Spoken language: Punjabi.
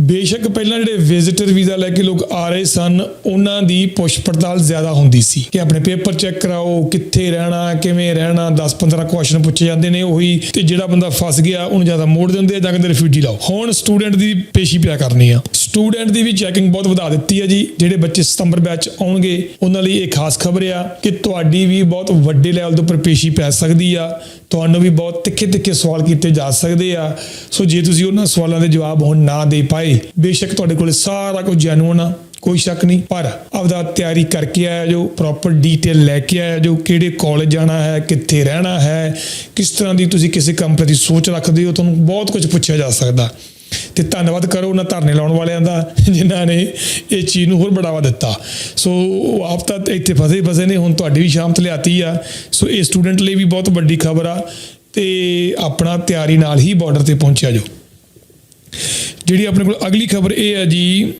ਬੇਸ਼ੱਕ ਪਹਿਲਾਂ ਜਿਹੜੇ ਵਿਜ਼ਿਟਰ ਵੀਜ਼ਾ ਲੈ ਕੇ ਲੋਕ ਆ ਰਹੇ ਸਨ, ਉਹਨਾਂ ਦੀ ਪੁੱਛ ਪੜਤਾਲ ਜ਼ਿਆਦਾ ਹੁੰਦੀ ਸੀ ਕਿ ਆਪਣੇ ਪੇਪਰ ਚੈੱਕ ਕਰਾਓ, ਕਿੱਥੇ ਰਹਿਣਾ, ਕਿਵੇਂ ਰਹਿਣਾ 10-15 ਕੁਐਸਚਨ ਪੁੱਛੇ ਜਾਂਦੇ ਨੇ ਉਹੀ, ਤੇ ਜਿਹੜਾ ਬੰਦਾ ਫਸ ਗਿਆ, ਉਹਨੂੰ ਜ਼ਿਆਦਾ ਮੋੜ ਦਿੰਦੇ ਆ ਜਾਂ ਕਹਿੰਦੇ ਰਿਫਿਊਜੀ ਲਾਓ। ਹੁਣ ਸਟੂਡੈਂਟ ਦੀ ਪੇਸ਼ੀ ਪਿਆ ਕਰਨੀ ਆ। ਸਟੂਡੈਂਟ ਦੀ ਵੀ ਚੈਕਿੰਗ ਬਹੁਤ ਵਧਾ ਦਿੱਤੀ ਹੈ ਜੀ। ਜਿਹੜੇ ਬੱਚੇ ਸਤੰਬਰ ਬੈਚ ਆਉਣਗੇ, ਉਹਨਾਂ ਲਈ ਇਹ ਖਾਸ ਖਬਰ ਆ ਕਿ ਤੁਹਾਡੀ ਵੀ ਬਹੁਤ ਵੱਡੇ ਲੈਵਲ ਦੇ ਉੱਪਰ ਪੇਸ਼ੀ ਪੈ ਸਕਦੀ ਆ। ਤੁਹਾਨੂੰ ਵੀ ਬਹੁਤ ਤਿੱਖੇ ਤਿੱਖੇ ਸਵਾਲ ਕੀਤੇ ਜਾ ਸਕਦੇ ਆ। ਸੋ ਜੇ ਤੁਸੀਂ ਉਹਨਾਂ ਸਵਾਲਾਂ ਦੇ ਜਵਾਬ ਹੁਣ ਨਾ ਦੇ ਪਾਏ, ਬੇਸ਼ੱਕ ਤੁਹਾਡੇ ਕੋਲ ਸਾਰਾ ਕੁਝ ਜੈਨੂਨ ਆ, ਕੋਈ ਸ਼ੱਕ ਨਹੀਂ। ਪਰ ਆਪਦਾ ਤਿਆਰੀ ਕਰਕੇ ਆਇਆ ਜੋ ਪ੍ਰੋਪਰ ਡੀਟੇਲ ਲੈ ਕੇ ਆਇਆ ਜੋ, ਕਿਹੜੇ ਕਾਲਜ ਜਾਣਾ ਹੈ, ਕਿੱਥੇ ਰਹਿਣਾ ਹੈ, ਕਿਸ ਤਰ੍ਹਾਂ ਦੀ ਤੁਸੀਂ ਕਿਸੇ ਕੰਮ ਪ੍ਰਤੀ ਸੋਚ ਰੱਖਦੇ ਹੋ, ਤੁਹਾਨੂੰ ਬਹੁਤ ਕੁਝ ਪੁੱਛਿਆ ਜਾ ਸਕਦਾ। ਤੇ ਧੰਨਵਾਦ ਕਰੋ ਉਹਨਾਂ ਧਰਨੇ ਲਾਉਣ ਵਾਲਿਆਂ ਦਾ, ਜਿਨ੍ਹਾਂ ਨੇ ਇਹ ਚੀਜ਼ ਨੂੰ ਹੋਰ ਬੜਾਵਾ ਦਿੱਤਾ। ਸੋ ਉਹ ਆਪ ਤਾਂ ਇੱਥੇ ਫਸੇ ਫਸੇ ਨੇ, ਹੁਣ ਤੁਹਾਡੀ ਵੀ ਸ਼ਾਮਤ ਲਿਆਤੀ ਆ। ਸੋ ਇਹ ਸਟੂਡੈਂਟ ਲਈ ਵੀ ਬਹੁਤ ਵੱਡੀ ਖਬਰ ਆ ਤੇ ਆਪਣਾ ਤਿਆਰੀ ਨਾਲ ਹੀ ਬਾਰਡਰ ਤੇ ਪਹੁੰਚਿਆ ਜੋ ਜਿਹੜੀ ਆਪਣੇ ਕੋਲ ਅਗਲੀ ਖਬਰ ਇਹ ਹੈ ਜੀ